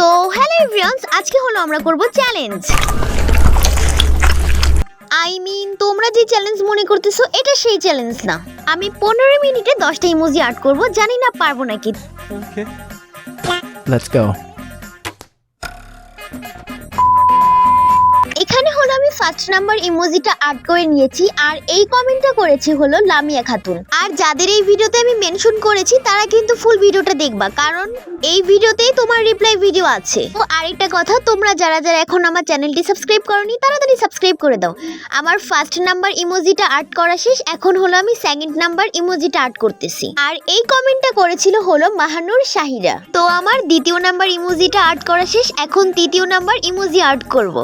তো hello everyone's আজকে হলো আমরা করব চ্যালেঞ্জ আই মিন তোমরা যে চ্যালেঞ্জ মনে করতেছো, এটা সেই চ্যালেঞ্জ না। আমি পনেরো মিনিটে দশটা ইমোজি আর্ট করব, জানি না পারব নাকি। লেটস Let's ফার্স্ট নাম্বার ইমোজিটা আর্ট করে নিয়েছি, আর এই কমেন্টটা করেছি হলো লামিয়া খাতুন। আর যাদের এই ভিডিওতে আমি মেনশন করেছি, তারা কিন্তু ফুল ভিডিওটা দেখবা, কারণ এই ভিডিওতেই তোমার রিপ্লাই ভিডিও আছে। ও আরেকটা কথা, তোমরা যারা যারা এখন আমার চ্যানেলটি সাবস্ক্রাইব করনি, তাড়াতাড়ি সাবস্ক্রাইব করে দাও। আমার ফার্স্ট নাম্বার ইমোজিটা আর্ট করা শেষ, এখন হলো আমি সেকেন্ড নাম্বার ইমোজিটা আর্ট করতেছি। আর এই কমেন্টটা করেছিল হলো মাহানুর শাহিরা। তো আমার দ্বিতীয় নাম্বার ইমোজিটা আর্ট করা শেষ, এখন তৃতীয় নাম্বার ইমোজি আর্ট করব।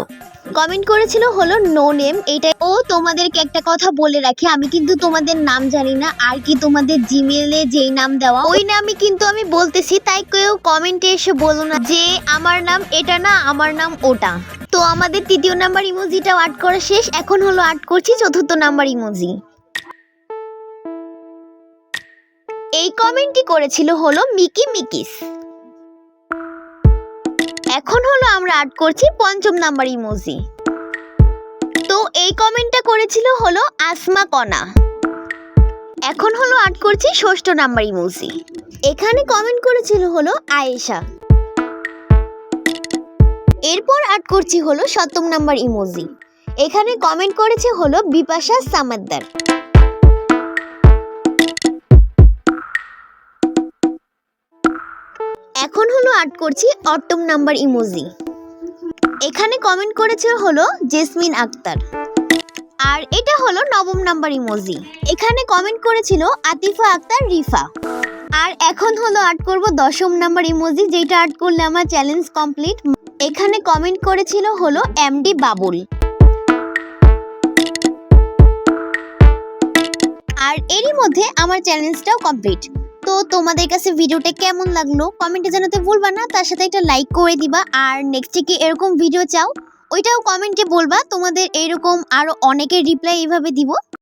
কমেন্ট করেছিল হলো নো নেম এইটা ও তোমাদেরকে একটা কথা বলে রাখি, আমি কিন্তু তোমাদের নাম জানি না, আর কি তোমাদের জিমেলে যেই নাম দেওয়া, ওই নামই কিন্তু আমি বলতেছি, তাই কেউ কমেন্টে এসে বলো না যে আমার নাম এটা না, আমার নাম ওটা। তো আমাদের তৃতীয় নাম্বার ইমোজিটাও আর্ট করা শেষ, এখন হলো আর্ট করছি চতুর্থ নাম্বার ইমোজি এই কমেন্টটি করেছিল হলো মিকি মিকিস এখন হলো আমরা আর্ট করছি পঞ্চম নাম্বার ইমোজি তো এই কমেন্টটা করেছিল হলো আসমা কণা। এখন হলো আর্ট করছি ষষ্ঠ নাম্বার ইমোজি এখানে কমেন্ট করেছিল হলো আয়েশা। এরপর আর্ট করছি হলো সপ্তম নাম্বার ইমোজি এখানে কমেন্ট করেছে হলো বিপাশা সামাদ্দার। হলো আর্ট করছি অষ্টম নাম্বার ইমোজি এখানে কমেন্ট করেছে হলো জেসমিন আক্তার। আর এটা হলো নবম নাম্বার ইমোজি এখানে কমেন্ট করেছিল আতিফা আক্তার, রিফা। আর এখন হলো আর্ট করব দশম নাম্বার ইমোজি যেটা আর্ট করলে আমার চ্যালেঞ্জ কমপ্লিট এখানে কমেন্ট করেছিল হলো এমডি বাবুল। আর এরই মধ্যে আমার চ্যালেঞ্জটাও কমপ্লিট তো তোমাদের কাছে ভিডিওটা কেমন লাগল? কমেন্টে জানাতে ভুলবা না, তার সাথে একটা লাইক করে দিবা। আর নেক্সটে কি এরকম ভিডিও চাও, ওইটাও কমেন্টে বলবা। তোমাদের এরকম আরও অনেকের রিপ্লাই এইভাবে দিব।